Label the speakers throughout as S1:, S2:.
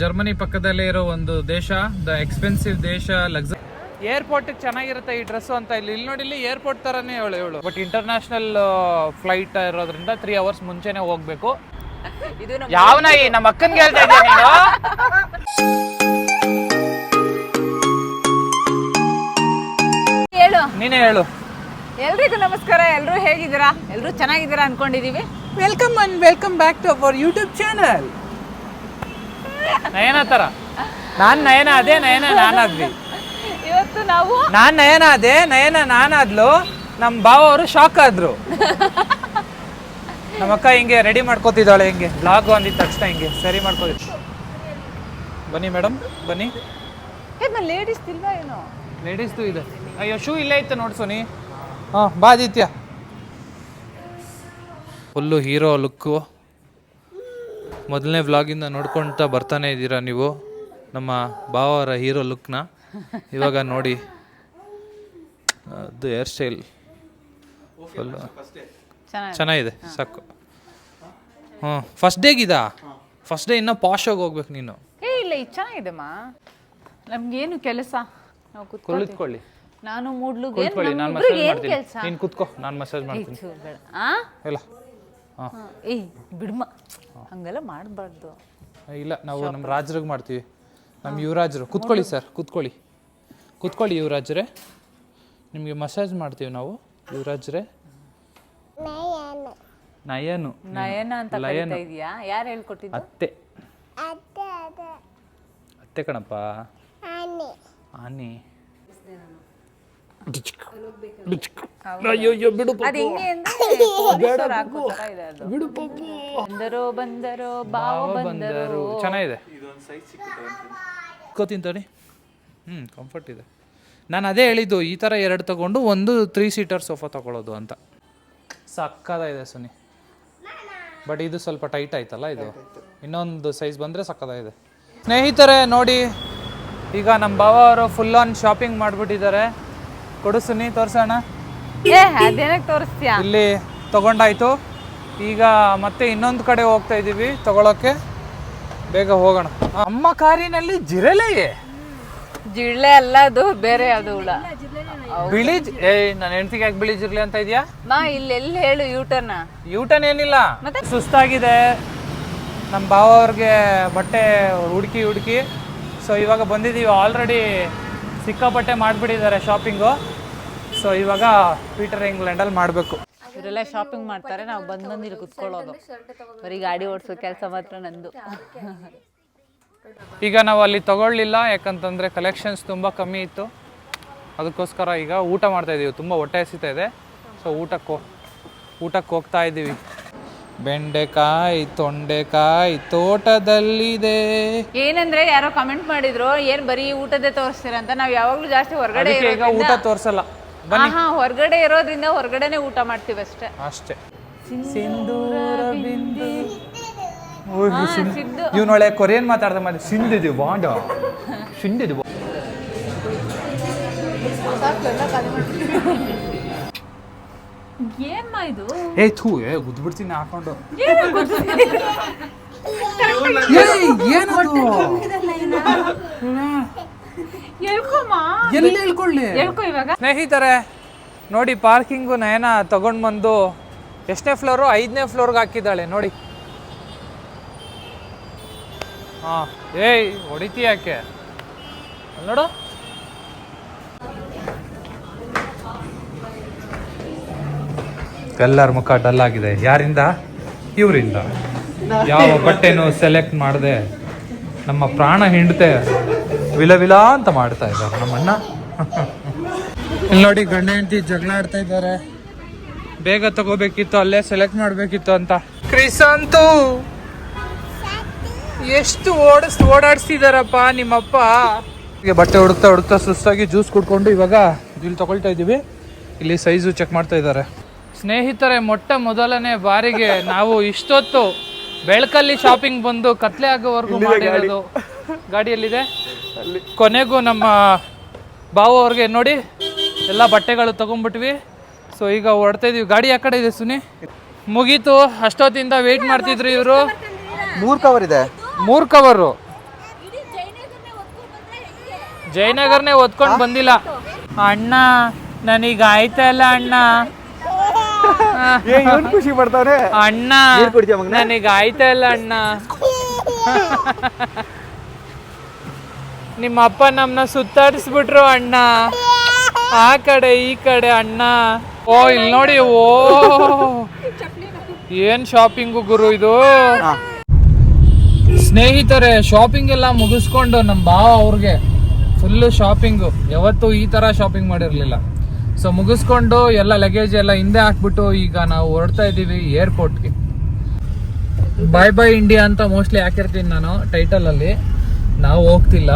S1: Germany ಪಕ್ಕದಲ್ಲೇ ಇರೋ ಒಂದು ದೇಶ ದ ಎಕ್ಸ್ಪೆನ್ಸಿವ್ ದೇಶ ಲಕ್ಸ ಏರ್ಪೋರ್ಟ್ ಚೆನ್ನಾಗಿರುತ್ತೆ ಈ ಡ್ರೆಸ್ ಅಂತ. ಇಲ್ಲಿ ಇಲ್ಲಿ ನೋಡಿ ಇಲ್ಲಿ ಏರ್ಪೋರ್ಟ್ ತರನೇ ಹೇಳು ಹೇಳು ಬಟ್ ಇಂಟರ್ನ್ಯಾಷನಲ್ ಫ್ಲೈಟ್ ಇರೋದ್ರಿಂದ ತ್ರೀ ಅವರ್ಸ್ ಮುಂಚೆನೆ ಹೋಗ್ಬೇಕು.
S2: ಇದು ನಮ್ಮ
S1: ಯಾವನ ಈ ನಮ್ಮ ಅಕ್ಕನ್ಗೆ ಹೇಳ್ತಾ ಇದ್ಯಾ ನೀನು?
S2: ಹೇಳು.
S1: ನೀನೇ ಹೇಳು.
S2: ಎಲ್ರಿಗೂ ನಮಸ್ಕಾರ. ಎಲ್ಲರೂ ಹೇಗಿದ್ದೀರಾ? ಎಲ್ಲರೂ ಚೆನ್ನಾಗಿದ್ದೀರಾ ಅನ್ಕೊಂಡಿದೀವಿ
S3: welcome and welcome back to our YouTube channel.
S1: Nayana ತರ ನಾನ್ ನಯನ ಅದೇ ನಯನ ನಾನಾದ್ವಿ.
S2: ಇವತ್ತು ನಾವು
S3: ನಾನ್ ನಯನ ಅದೇ ನಯನ ನಾನಾದ್ಲು. ನಮ್ಮ ಭಾವ ಅವರು ಶಾಕ್ ಆದ್ರು. ನಮ್ಮ ಅಕ್ಕ ಹಿಂಗೆ ರೆಡಿ ಮಾಡ್ಕೋತಿದ್ದಾಳೆ ಹಿಂಗೆ. ಬ್ಲಾಗ್ ಅಂದಿದ ತಕ್ಷಣ ಹಿಂಗೆ ಸರಿ ಮಾಡ್ಕೋದಿ ಬನ್ನಿ ಮೇಡಮ್ ಬನ್ನಿ.
S2: ಲೇಡೀಸ್ ಏನು?
S1: ಲೇಡೀಸ್ದು ಇದೆ. ಅಯ್ಯೋ ಶೂ ಇಲ್ಲೇ ಇತ್ತು ನೋಡ್ಸೋನಿ
S3: ಹಾಂ ಬಾ ಆದಿತ್ಯ.
S1: ಫುಲ್ಲು ಹೀರೋ ಲುಕ್ಕು ಮೊದಲನೇ ವ್ಲಾಗಿಂದ ನೋಡ್ಕೊಳ್ತಾ ಬರ್ತಾನೆ ಇದ್ದೀರಾ ನೀವು? ನಮ್ಮ ಭಾವ ಅವರ ಹೀರೋ ಲುಕ್ನ ಇವಾಗ ನೋಡಿ. ಅದು ಹೇರ್ ಸ್ಟೈಲ್ ಫುಲ್
S2: ಚೆನ್ನಾಗಿ
S1: ಚೆನ್ನಾಗಿದೆ ಸಾಕು. ಹ್ಞೂ ಫಸ್ಟ್ ಡೇಗಿದಾ ಫಸ್ಟ್ ಡೇ ಇನ್ನೂ ಪಾಶಾಗಿ ಹೋಗ್ಬೇಕು ನೀನು.
S2: ಏ ಇಲ್ಲ ಇದು ಚೆನ್ನಾಗಿದೆಮ್ಮ ನಮ್ಗೇನು ಕೆಲಸ? ನಾವು
S1: ಕುತ್ಕೊಳ್ಳಿ
S2: ನಾನು ಮೂಡ್ಲು
S1: ಕುಳಿತುಕೊಳ್ಳಿ ನಾನು ಮಸಾಜ್ ಮಾಡ್ತೀನಿ. ನೀನು ಕುತ್ಕೋ ನಾನು ಮಸಾಜ್ ಮಾಡ್ತೀನಿ.
S2: ಆ?
S1: ಇಲ್ಲ.
S2: ಏಯ್ ಬಿಡ್ಮ. ಹಂಗೆಲ್ಲ ಮಾಡಬಾರ್ದು.
S1: ಇಲ್ಲ ನಾವು ನಮ್ಮ ರಾಜರಿಗೆ ಮಾಡ್ತೀವಿ. ನಮ್ಮ ಯುವರಾಜರು ಕುತ್ಕೊಳ್ಳಿ ಸರ್ ಕುತ್ಕೊಳ್ಳಿ. ಕುತ್ಕೊಳ್ಳಿ ಯುವರಾಜರೇ. ನಿಮಗೆ ಮಸಾಜ್ ಮಾಡ್ತೀವಿ ನಾವು ಯುವರಾಜರೇ. ನಯನು.
S2: ನಯನ. ಅಂತ ಕರೀತಾ ಇದೀಯಾ? ಯಾರು ಹೇಳ್ಕೊಟ್ಟಿದ್ದು?
S1: ಅತ್ತೆ. ಅತ್ತೆ ಕಣಪ್ಪ. ಆನೆ. ಅಯ್ಯೋ ಅಯ್ಯೋ ಬಿಡು
S2: ಅದು ಹೆಂಗೆ ಅಂದ್ರೆ ಇದೆ ಅದು. ಬಂದರೋ ಬಂದರೋ ಬಾವ ಬಂದರು.
S1: ಚೆನ್ನಾಗಿದೆ. ಕೋತೀನಿ ತಡಿ. ಹ್ಞೂ ಕಂಫರ್ಟ್ ಇದೆ. ನಾನು ಅದೇ ಹೇಳಿದ್ದು ಈ ಥರ ಎರಡು ತಗೊಂಡು ಒಂದು ತ್ರೀ ಸೀಟರ್ ಸೋಫಾ ತಗೊಳ್ಳೋದು ಅಂತ. ಸಕ್ಕದಾಗಿದೆ ಸುನಿ. ಬಟ್ ಇದು ಸ್ವಲ್ಪ ಟೈಟ್ ಆಯ್ತಲ್ಲ ಇದು? ಇನ್ನೊಂದು ಸೈಜ್ ಬಂದರೆ ಸಕ್ಕದಾಗಿದೆ. ಸ್ನೇಹಿತರೆ ನೋಡಿ ಈಗ ನಮ್ಮ ಭಾವ ಅವರು ಫುಲ್ ಆನ್ ಶಾಪಿಂಗ್ ಮಾಡಿಬಿಟ್ಟಿದ್ದಾರೆ. ಕೊಡು ನೀ ತೋರ್ಸೋಣ.
S2: ಏ ಅದೇನಕ್ಕೆ ತೋರಿಸ್ತೀಯಾ?
S1: ಇಲ್ಲಿ ತಗೊಂಡಾಯ್ತು. ಈಗ ಮತ್ತೆ ಇನ್ನೊಂದು ಕಡೆ ಹೋಗ್ತಾ ಇದ್ದೀವಿ ತಗೊಳಕ್ಕೆ. ಬೇಗ ಹೋಗೋಣ. ಅಮ್ಮ ಕಾರಿನಲ್ಲಿ ಜಿರಳೆಯೇ
S2: ಜಿಳ್ಳೆ ಅಲ್ಲ ಅದು ಬೇರೆ ಅದು ಹುಳ.
S1: ಬಿಳಿ ಜಿ- ಏ ನನ್ನ ಹೆಂಡತಿಗೆ ಯಾಕೆ ಬಿಳಿ ಜಿರಳೆ ಅಂತ ಇದೆಯಾ?
S2: ಮಾ ಇಲ್ಲಿ ಎಲ್ಲಿ ಹೇಳು ಯೂಟರ್ನ
S1: ಯೂಟರ್ನ್ ಏನಿಲ್ಲ.
S2: ಮತ್ತೆ?
S1: ಸುಸ್ತಾಗಿದೆ. ನಮ್ಮ ಭಾವ ಅವ್ರಿಗೆ ಬಟ್ಟೆ ಹುಡುಕಿ ಹುಡುಕಿ. ಸೊ ಇವಾಗ ಬಂದಿದ್ದೀವಿ ಆಲ್ರೆಡಿ ಸಿಕ್ಕಾಪಟ್ಟೆ ಮಾಡಿಬಿಟ್ಟಿದ್ದಾರೆ ಶಾಪಿಂಗು ಸೊ ಇವಾಗ ಪೀಟರ್ ಇಂಗ್ಲೆಂಡಲ್ಲಿ ಮಾಡಬೇಕು.
S2: ಇವರೆಲ್ಲ ಶಾಪಿಂಗ್ ಮಾಡ್ತಾರೆ ನಾವು ಬಂದು ಬಂದು ಇಲ್ಲಿ ಕುತ್ಕೊಳ್ಳೋದು. ಬರೀ ಗಾಡಿ ಓಡಿಸೋ ಕೆಲಸ ಮಾತ್ರ ನಂದು.
S1: ಈಗ ನಾವು ಅಲ್ಲಿ ತಗೊಳ್ಳಿಲ್ಲ ಯಾಕಂತಂದರೆ ಕಲೆಕ್ಷನ್ಸ್ ತುಂಬ ಕಮ್ಮಿ ಇತ್ತು. ಅದಕ್ಕೋಸ್ಕರ ಈಗ ಊಟ ಮಾಡ್ತಾ ಇದ್ದೀವಿ ತುಂಬ ಹೊಟ್ಟೆ ಹಸಿತಾ ಇದೆ. ಸೊ ಊಟಕ್ಕೆ ಊಟಕ್ಕೆ ಹೋಗ್ತಾ ಇದ್ದೀವಿ ಬೆಂಡೆಕಾಯಿ ತೊಂಡೆಕಾಯಿ ತೋಟದಲ್ಲಿದೆ.
S2: ಏನಂದ್ರೆ ಯಾರೋ ಕಮೆಂಟ್ ಮಾಡಿದ್ರು ಏನ್ ಬರೀ ಊಟದೇ ತೋರಿಸ್ತೀರ ಅಂತ? ನಾವ್ ಯಾವಾಗ್ಲೂ ಜಾಸ್ತಿ ಹೊರಗಡೆ
S1: ಅದಕ್ಕೆ ಈಗ ಊಟ ತೋರಿಸಲ್ಲ.
S2: ಹಾ ಹೊರಗಡೆ ಇರೋದ್ರಿಂದ ಹೊರಗಡೆನೆ ಊಟ ಮಾಡ್ತೀವಿ ಅಷ್ಟೇ.
S1: ಅಷ್ಟೇ.
S3: ಸಿಂಧೂರ ಬಿಂದಿ.
S2: ಸಿಂಧು
S3: ಇವನೊಳೆ ಕೊರಿಯನ್ ಮಾತಾಡ್ದ ಮಾಡಿ ಸಿಂಧಿದು ಬಾಂಡ ಸಿಂಧಿದು
S2: ಏನ್ ಇದು?
S1: ಏ ಥೂ ಏ ಗುದ್ಬಿಡ್ತೀನಿ ಹಾಕೊಂಡು.
S3: ಏನದು?
S2: ಹೇಳ್ಕೊಮ್ಮ.
S3: ಎಲ್ಲಿ ಹೇಳ್ಕೊಳ್ಳಿ?
S2: ಹೇಳ್ಕೊ ಇವಾಗ.
S1: ಸ್ನೇಹಿತರೆ ನೋಡಿ ಪಾರ್ಕಿಂಗು ನಯನ ತಗೊಂಡು ಬಂದು ಎಷ್ಟನೇ ಫ್ಲೋರು? ಐದನೇ ಫ್ಲೋರ್ಗೆ ಹಾಕಿದ್ದಾಳೆ ನೋಡಿ. ಹಾ. ಏಯ್ ಹೊಡಿತಿ ಯಾಕೆ? ಅಲ್ಲ್ ನೋಡು. ಎಲ್ಲರ ಮುಖ ಡಲ್ ಆಗಿದೆ. ಯಾರಿಂದ? ಇವರಿಂದ. ಯಾವ ಬಟ್ಟೆನೂ ಸೆಲೆಕ್ಟ್ ಮಾಡದೆ ನಮ್ಮ ಪ್ರಾಣ ಹಿಂಡತೆ ವಿಲ ವಿಲ ಅಂತ ಮಾಡ್ತಾ ಇದ್ದಾರೆ ನಮ್ಮಣ್ಣ. ಇಲ್ಲಿ ನೋಡಿ ಗಂಡ ಹೆಂಡತಿ ಜಗಳ ಆಡ್ತಾ ಇದ್ದಾರೆ. ಬೇಗ ತಗೋಬೇಕಿತ್ತು ಅಲ್ಲೇ ಸೆಲೆಕ್ಟ್ ಮಾಡಬೇಕಿತ್ತು ಅಂತ. ಕ್ರಿಸಂತು ಎಷ್ಟು ಓಡಿಸ್ ಓಡಾಡಿಸ್ತಿದಾರಪ್ಪ ನಿಮ್ಮಪ್ಪ. ಬಟ್ಟೆ ಹುಡುಕ್ತಾ ಹುಡುಕ್ತಾ ಸುಸ್ತಾಗಿ ಜ್ಯೂಸ್ ಕುಡ್ಕೊಂಡು ಇವಾಗ ಇಲ್ಲಿ ತಗೊಳ್ತಾ ಇದ್ದೀವಿ. ಇಲ್ಲಿ ಸೈಜು ಚೆಕ್ ಮಾಡ್ತಾ ಇದ್ದಾರೆ. ಸ್ನೇಹಿತರೆ ಮೊಟ್ಟ ಮೊದಲನೇ ಬಾರಿಗೆ ನಾವು ಇಷ್ಟೊತ್ತು ಬೆಳಕಲ್ಲಿ ಶಾಪಿಂಗ್ ಬಂದು ಕತ್ಲೆ ಆಗೋವರೆಗೂ ಮಾಡಿರೋದು. ಗಾಡಿಯಲ್ಲಿದೆ. ಕೊನೆಗೂ ನಮ್ಮ ಬಾವು ಅವ್ರಿಗೆ ನೋಡಿ ಎಲ್ಲ ಬಟ್ಟೆಗಳು ತಗೊಂಡ್ಬಿಟ್ವಿ. ಸೊ ಈಗ ಹೊಡ್ತಾ ಇದೀವಿ. ಗಾಡಿ ಆ ಕಡೆ ಇದೆ ಸುನಿ. ಮುಗೀತು. ಅಷ್ಟೊತ್ತಿಂದ ವೆಯ್ಟ್ ಮಾಡ್ತಿದ್ರು ಇವರು.
S3: ಮೂರ್ ಕವರ್ ಇದೆ.
S1: ಮೂರು ಕವರು ಜಯನಗರ್ನೇ ಒತ್ಕೊಂಡು ಬಂದಿಲ್ಲ. ಅಣ್ಣ ನನಗೆ ಆಯ್ತಾ ಇಲ್ಲ ಅಣ್ಣ?
S3: ಖುಷಿ ಪಡ್ತಾವ್ರೆ?
S1: ಅಣ್ಣ
S3: ನೀರ್ ಆಯ್ತಾ ಇಲ್ಲ
S1: ನನಗೆ ಅಣ್ಣ. ನಿಮ್ಮ ಅಪ್ಪ ನಮ್ಮನ್ನ ಸುತ್ತಾಡಿಸ್ಬಿಟ್ರು ಅಣ್ಣ. ಆ ಕಡೆ ಈ ಕಡೆ ಅಣ್ಣ. ಓ ಇಲ್ಲಿ ನೋಡಿ ಓ. ಏನ್ ಶಾಪಿಂಗು ಗುರು ಇದು? ಸ್ನೇಹಿತರೆ ಶಾಪಿಂಗ್ ಎಲ್ಲ ಮುಗಿಸ್ಕೊಂಡು ನಮ್ಮ ಭಾವ ಅವ್ರಿಗೆ ಫುಲ್ ಶಾಪಿಂಗ್ ಯಾವತ್ತೂ ಈ ತರ ಶಾಪಿಂಗ್ ಮಾಡಿರ್ಲಿಲ್ಲ. ಸೊ ಮುಗಿಸ್ಕೊಂಡು ಎಲ್ಲ ಲಗೇಜ್ ಎಲ್ಲ ಹಿಂದೆ ಹಾಕ್ಬಿಟ್ಟು ಈಗ ನಾವು ಹೊರಡ್ತಾ ಇದ್ದೀವಿ ಏರ್ಪೋರ್ಟ್ಗೆ ಬೈ ಬೈ ಇಂಡಿಯಾ ಅಂತ ಮೋಸ್ಟ್ಲಿ ಹಾಕಿರ್ತೀನಿ ನಾನು ಟೈಟಲ್ ಅಲ್ಲಿ. ನಾವು ಹೋಗ್ತಿಲ್ಲ.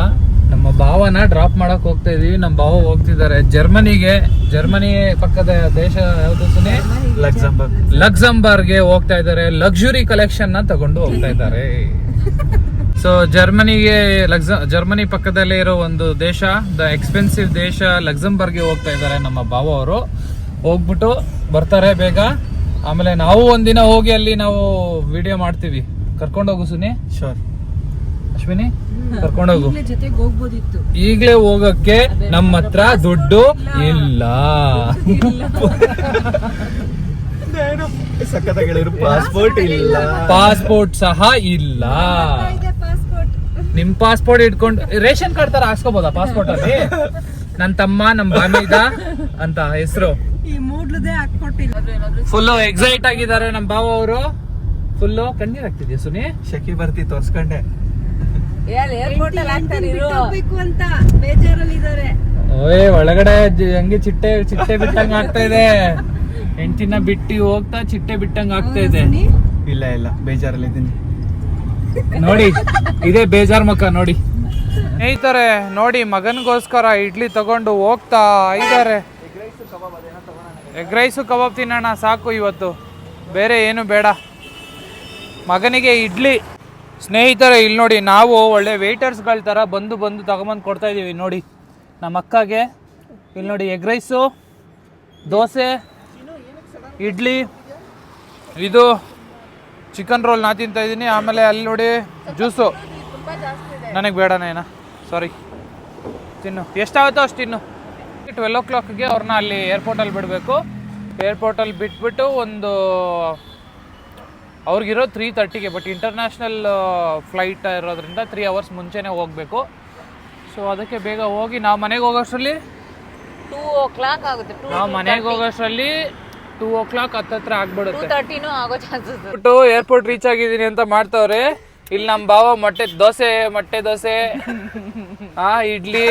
S1: ನಮ್ಮ ಭಾವನ ಡ್ರಾಪ್ ಮಾಡೋಕೆ ಹೋಗ್ತಾ ಇದೀವಿ ನಮ್ಮ ಭಾವ ಹೋಗ್ತಿದ್ದಾರೆ. ಜರ್ಮನಿಗೆ ಜರ್ಮನಿ ಪಕ್ಕದ ದೇಶ ಯಾವ್ದು ಸುನಿ?
S3: ಲಕ್ಸಂಬರ್ಗ್.
S1: ಲಕ್ಸಂಬರ್ಗ್ಗೆ ಹೋಗ್ತಾ ಇದ್ದಾರೆ. ಲಕ್ಸುರಿ ಕಲೆಕ್ಷನ್ನ ತಗೊಂಡು ಹೋಗ್ತಾ ಇದ್ದಾರೆ. ಸೊ ಜರ್ಮನಿಗೆ ಲಕ್ಸ ಜರ್ಮನಿ ಪಕ್ಕದಲ್ಲೇ ಇರೋ ಒಂದು ದೇಶ ದ ಎಕ್ಸ್ಪೆನ್ಸಿವ್ ದೇಶ ಲಕ್ಸಂಬರ್ಗ್ಗೆ ಹೋಗ್ತಾ ಇದ್ದಾರೆ ನಮ್ಮ ಭಾವ ಅವರು. ಹೋಗ್ಬಿಟ್ಟು ಬರ್ತಾರೆ ಬೇಗ. ಆಮೇಲೆ ನಾವು ಒಂದಿನ ಹೋಗಿ ಅಲ್ಲಿ ನಾವು ವಿಡಿಯೋ ಮಾಡ್ತೀವಿ. ಕರ್ಕೊಂಡೋಗು ಸುನಿ.
S3: ಶೋರ್
S1: ಅಶ್ವಿನಿ ಕರ್ಕೊಂಡೋಗು
S2: ಈಗಲೇ ಹೋಗ್ಬೋದಿತ್ತು.
S1: ಈಗ್ಲೇ ಹೋಗಕ್ಕೆ ನಮ್ಮ ಹತ್ರ ದುಡ್ಡು ಇಲ್ಲ.
S3: ಪಾಸ್ಪೋರ್ಟ್ ಇಲ್ಲ.
S1: ಪಾಸ್ಪೋರ್ಟ್ ಸಹ ಇಲ್ಲ. ನಿಮ್ ಪಾಸ್ಪೋರ್ಟ್ ಇಟ್ಕೊಂಡು ರೇಷನ್ ಕಾರ್ಡ್ ತರ ಹಾಕ್ಸ್ಕೋಬೋದಾ ಪಾಸ್ಪೋರ್ಟ್ ಅಲ್ಲಿ? ನನ್ ತಮ್ಮ ನಮ್ ಬಾಮಿದ ಅಂತ ಹೆಸರು.
S2: ಈ ಮೂಡ್ಲದೇ ಹಾಕೊಟ್ಟಿಲ್ಲ
S1: ಫುಲ್ ಎಕ್ಸೈಟ್ ಆಗಿದ್ದಾರೆ ನಮ್ ಬಾವ ಅವರು. ಫುಲ್ ಕಣ್ಣೀರ್ ಆಗ್ತಿದ್ಯಾ ಸುನಿ?
S3: ಶಕಿ ಬರ್ತಿ ತೋರ್ಸ್ಕೊಂಡೆ.
S2: ಏರ್ಪೋರ್ಟ್ ಅಲ್ಲಿ ಹಾಕ್ತಾರೆ ಅಂತ ಬೇಜಾರಲ್ಲಿದ್ದಾರೆ
S1: ಓಯ್ ಒಳಗಡೆ ಹಂಗೆ ಚಿಟ್ಟೆ ಚಿಟ್ಟೆ ಬಿಟ್ಟಂಗ ಆಗ್ತಾ ಇದೆ. ಹೆಂಡತಿನ ಬಿಟ್ಟಿ ಹೋಗ್ತಾ ಚಿಟ್ಟೆ ಬಿಟ್ಟಂಗ ಆಗ್ತಾ ಇದೆ.
S3: ಇಲ್ಲ ಇಲ್ಲ ಬೇಜಾರಲ್ಲಿದ್ದೀನಿ.
S1: ನೋಡಿ, ಇದೇ ಬೇಜಾರ್ ಮಕ್ಕ ನೋಡಿ. ಸ್ನೇಹಿತರೆ, ನೋಡಿ, ಮಗನಿಗೋಸ್ಕರ ಇಡ್ಲಿ ತಗೊಂಡು ಹೋಗ್ತಾ ಇದ್ದಾರೆ. ಎಗ್ ರೈಸು ಕಬಾಬ್ ತಿನ್ನೋಣ, ಸಾಕು ಇವತ್ತು. ಬೇರೆ ಏನು ಬೇಡ. ಮಗನಿಗೆ ಇಡ್ಲಿ. ಸ್ನೇಹಿತರೆ, ಇಲ್ಲಿ ನೋಡಿ, ನಾವು ಒಳ್ಳೆ ವೇಟರ್ಸ್ಗಳ ಥರ ಬಂದು ಬಂದು ತಗೊಂಬಂದು ಕೊಡ್ತಾ ಇದ್ದೀವಿ ನೋಡಿ, ನಮ್ಮ ಅಕ್ಕಗೆ, ಇಲ್ಲಿ ನೋಡಿ, ಎಗ್ ರೈಸು, ದೋಸೆ, ಇಡ್ಲಿ. ಇದು ಚಿಕನ್ ರೋಲ್ ನಾ ತಿಂತಾ ಇದ್ದೀನಿ ಆಮೇಲೆ ಅಲ್ಲಿ ನೋಡಿ ಜ್ಯೂಸು. ನನಗೆ ಬೇಡ ನೇನ. ಸಾರಿ ತಿನ್ನು. ಎಷ್ಟಾಗುತ್ತೋ ಅಷ್ಟು ತಿನ್ನು. ಟ್ವೆಲ್ ಓ ಕ್ಲಾಕ್ಗೆ ಅವ್ರನ್ನ ಅಲ್ಲಿ ಏರ್ಪೋರ್ಟಲ್ಲಿ ಬಿಡಬೇಕು ಏರ್ಪೋರ್ಟಲ್ಲಿ ಬಿಟ್ಬಿಟ್ಟು ಒಂದು ಅವ್ರಿಗಿರೋ ತ್ರೀ ತರ್ಟಿಗೆ ಬಟ್ ಇಂಟರ್ನ್ಯಾಷನಲ್ ಫ್ಲೈಟ್ ಇರೋದ್ರಿಂದ ತ್ರೀ ಅವರ್ಸ್ ಮುಂಚೆನೇ ಹೋಗಬೇಕು. ಸೊ ಅದಕ್ಕೆ ಬೇಗ ಹೋಗಿ ನಾವು ಮನೆಗೆ ಹೋಗೋಷ್ಟರಲ್ಲಿ
S2: ಟೂ ಓ ಕ್ಲಾಕ್ ಆಗುತ್ತೆ
S1: ನಾವು ಮನೆಗೆ ಹೋಗೋಷ್ಟರಲ್ಲಿ ಟೂ ಓ ಕ್ಲಾಕ್ ಹತ್ತತ್ರ ಆಗ್ಬಿಡುತ್ತೆ.
S2: ತರ್ಟಿನೂ ಆಗೋ ಚಾನ್ಸಸ್
S1: ಬಿಟ್ಟು ಏರ್ಪೋರ್ಟ್ ರೀಚ್ ಆಗಿದ್ದೀನಿ ಅಂತ ಮಾಡ್ತಾವ್ರೆ. ಇಲ್ಲಿ ನಮ್ಮ ಬಾವ ಮೊಟ್ಟೆ ದೋಸೆ ಮೊಟ್ಟೆ ದೋಸೆ ಹಾ ಇಡ್ಲಿ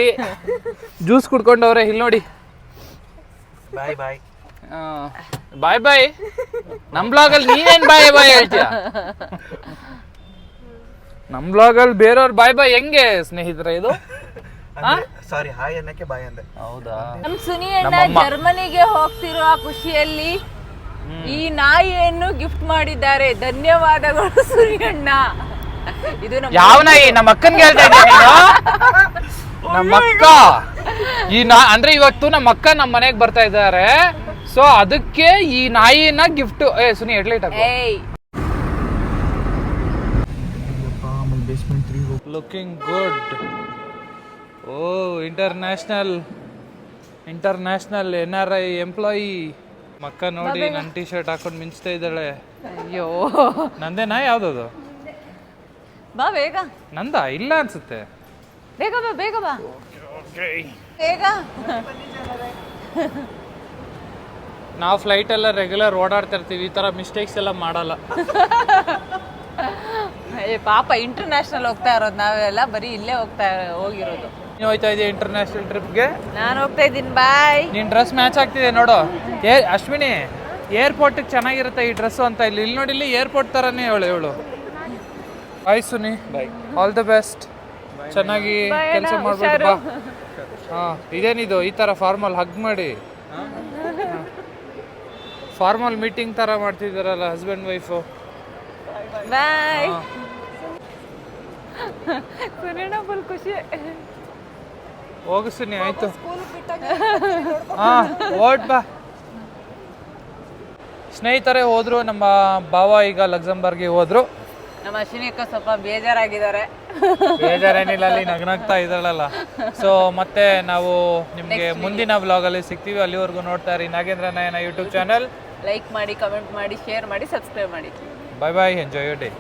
S1: ಜ್ಯೂಸ್ ಕುಡ್ಕೊಂಡವ್ರೆ. ಇಲ್ಲಿ ನೋಡಿ.
S3: ಬಾಯ್ ಬಾಯ್
S1: ಬಾಯ್ ಬಾಯ್ ನಮ್ ಬ್ಲಾಗಲ್ಲಿ ನೀನೇನ್ ಬಾಯ್ ಬಾಯ್ ಹೇಳ್ತೀಯ? ನಮ್ ಬ್ಲಾಗಲ್ಲಿ ಬೇರೆಯವ್ರ ಬಾಯ್ ಬಾಯ್ ಹೆಂಗೆ ಸ್ನೇಹಿತರ ಇದು?
S3: ಸಾರಿ ಹಾಯ್ ಅನ್ನಕ್ಕೆ ಬಾಯ್ ಅಂದೆ.
S1: ಹೌದಾ?
S2: ನಮ್ ಸುನಿಯಣ್ಣ ಜರ್ಮನಿಗೆ ಹೋಗ್ತಿರೋ ಆ ಖುಷಿಯಲ್ಲಿ ಈ ನಾಯಿಯನ್ನು ಗಿಫ್ಟ್ ಮಾಡಿದ್ದಾರೆ. ಧನ್ಯವಾದಗಳು ಸುನಿಯಣ್ಣ ಇದು ನಮ್ಮ
S1: ಯಾವ ನಾಯಿ? ನಮ್ಮ ಅಕ್ಕನ್ಗೆ ಹೇಳ್ತಾ ಇದ್ದೀನಿ? ನಮ್ಮ ಅಕ್ಕ. ಈ ನಾ ಅಂದ್ರೆ ಇವತ್ತು ನಮ್ಮ ಅಕ್ಕ ನಮ್ಮ ಮನೆಗೆ ಬರ್ತಾ ಇದ್ದಾರೆ. ಸೊ ಅದಕ್ಕೆ ಈ ನಾಯಿನ ಗಿಫ್ಟ್ ಏ ಸುನಿ ಎಡ್ಲೈಟ್ looking good O international international N R I employee ಮಕ್ಕ ನೋಡಿ ನನ್ನ ಟಿ ಶರ್ಟ್ ಹಾಕೊಂಡು ಮಿಂಚ್ತಾ ಇದ್ದಾಳೆ.
S2: ಅಯ್ಯೋ.
S1: ನಂದೇನಾ ಯಾವ್ದದು?
S2: ಬಾ ಬೇಗ.
S1: ನಂದ? ಇಲ್ಲ ಅನ್ಸುತ್ತೆ.
S2: ಬೇಗ ಬಾ ಬೇಗ ಬಾ. ಬೇಗ.
S1: ನಾವು ಫ್ಲೈಟ್ ಎಲ್ಲ ರೆಗ್ಯುಲರ್ ಓಡಾಡ್ತಾ ಇರ್ತೀವಿ ಈ ತರ ಮಿಸ್ಟೇಕ್ಸ್ ಎಲ್ಲ ಮಾಡಲ್ಲ.
S2: ಏ ಪಾಪ ಇಂಟರ್ನ್ಯಾಷನಲ್ ಹೋಗ್ತಾ ಇರೋದು ನಾವೆಲ್ಲ ಬರೀ ಇಲ್ಲೇ ಹೋಗ್ತಾ ಹೋಗಿರೋದು.
S1: ನೀನು ಹೋಯ್ತಾ ಇದೀಯ ಇಂಟರ್ನ್ಯಾಷನಲ್ ಟ್ರಿಪ್ಗೆ
S2: ನಾನು ಹೋಗ್ತಾ ಇದ್ದೀನಿ ಬಾಯ್
S1: ನಿನ್ ಡ್ರೆಸ್ ಮ್ಯಾಚ್ ಆಗ್ತಿದೆ ನೋಡು. ಏ ಅಶ್ವಿನಿ ಏರ್ಪೋರ್ಟ್ ಚೆನ್ನಾಗಿರುತ್ತೆ ಈ ಡ್ರೆಸ್ ಅಂತ. ಇಲ್ಲಿ ಇಲ್ಲಿ ನೋಡಿ ಇಲ್ಲಿ ಏರ್ಪೋರ್ಟ್ ತರನೇ ಹೇಳು ಹೇಳು. Bye Suni. Bye all the best ಚೆನ್ನಾಗಿ ಕೆಲಸ ಮಾಡ್ಬಿಟ್ಟು ಬಾ. ಹಾ ಇದೇನಿದು? ಈ ತರ ಫಾರ್ಮಲ್ ಹಗ್ ಮಾಡಿ. ಫಾರ್ಮಲ್ ಮೀಟಿಂಗ್ ತರ ಮಾಡ್ತಿದ್ದಾರಲ್ಲ ಹಸ್ಬೆಂಡ್ ವೈಫು
S2: ಬಾಯ್ ಸುನಿಯಣ್ಣ ಫುಲ್ ಖುಷಿ.
S1: ಹೋಗು ಸುನಿ ಆಯ್ತು ಹಾ ಓಟ್ ಬಾ. ಸ್ನೇಹಿತರೆ ಹೋದ್ರು ನಮ್ಮ ಭಾವ ಈಗ ಲಕ್ಸಂಬರ್ಗೆ ಹೋದ್ರು.
S2: ನಮ್ಮ ಅಶ್ವಿನಿ ಅಕ್ಕ ಸ್ವಲ್ಪ ಬೇಜಾರಾಗಿದ್ದಾರೆ.
S1: ಬೇಜಾರೇನಿಲ್ಲ ಅಲ್ಲಿ ನಗ್ನಾಗ್ತಾ ಇದ್ದಾಳಲ್ಲ. ಸೊ ಮತ್ತೆ ನಾವು ನಿಮಗೆ ಮುಂದಿನ ವ್ಲಾಗಲ್ಲಿ ಸಿಗ್ತೀವಿ. ಅಲ್ಲಿವರೆಗೂ ನೋಡ್ತಾ ಇರಿ. ನಾಗೇಂದ್ರ ನಾಯನ ಯೂಟ್ಯೂಬ್ ಚಾನಲ್
S2: ಲೈಕ್ ಮಾಡಿ ಕಮೆಂಟ್ ಮಾಡಿ ಶೇರ್ ಮಾಡಿ ಸಬ್ಸ್ಕ್ರೈಬ್ ಮಾಡಿ.
S1: Bye bye enjoy your day